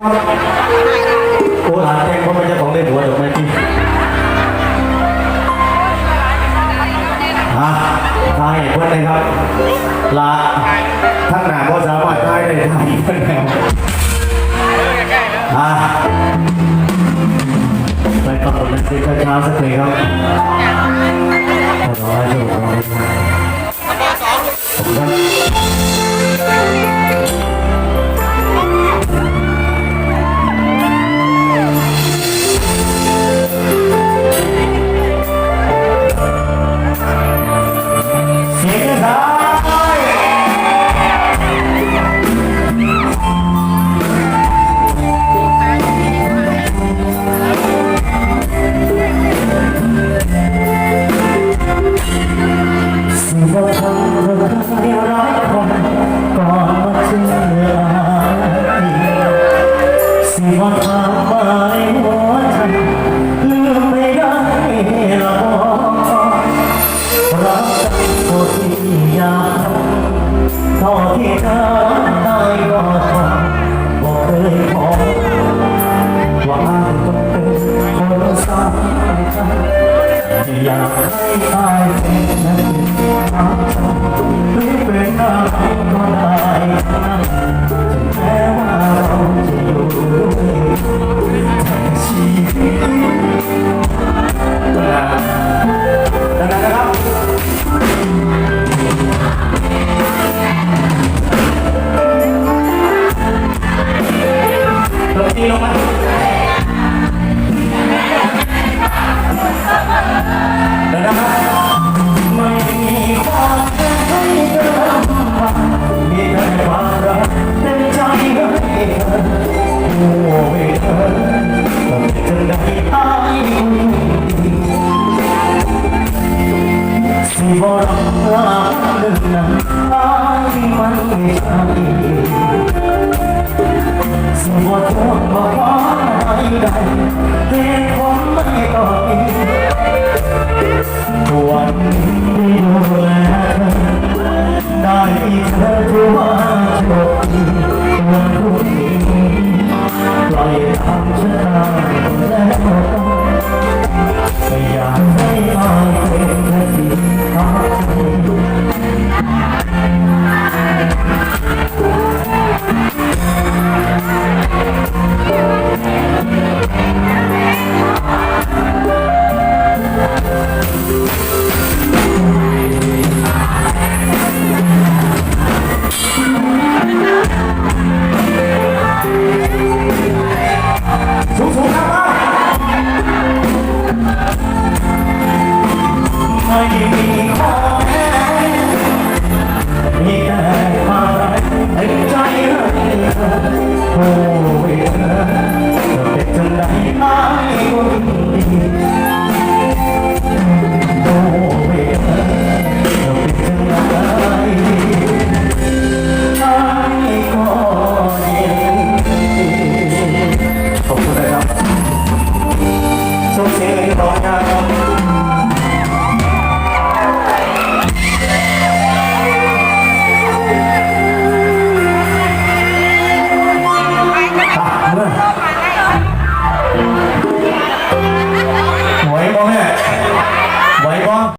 โอ้หลานแจ้งว่าไม่ใช่ของเล่นหัวดอกไม้จริงฮะทายเพื่อนเลยครับ ลาทั้งหนาก็สามารถทายได้ทายเพื่อนแล้วอะไปกับผมนักศึกษาช้าสักเพลงครับ อยากให้ตายเป็นนาทีทางหรือเป็นอะไรก็ได้แม้ว่าเราจะอยู่ด้วยแต่ชีวิตดังนั้นนะครับดนตรีลงมา สิบรักเรื่องนั้นตายมันไม่ใช่สมบูรณ์ทั่วมาขอให้ได้แต่ผมไม่ต่ออีกวันนี้ดูแลเธอได้เธอที่ว่าโชคดีวันพรุ่งนี้ปล่อยทำชะตา I'm Thank.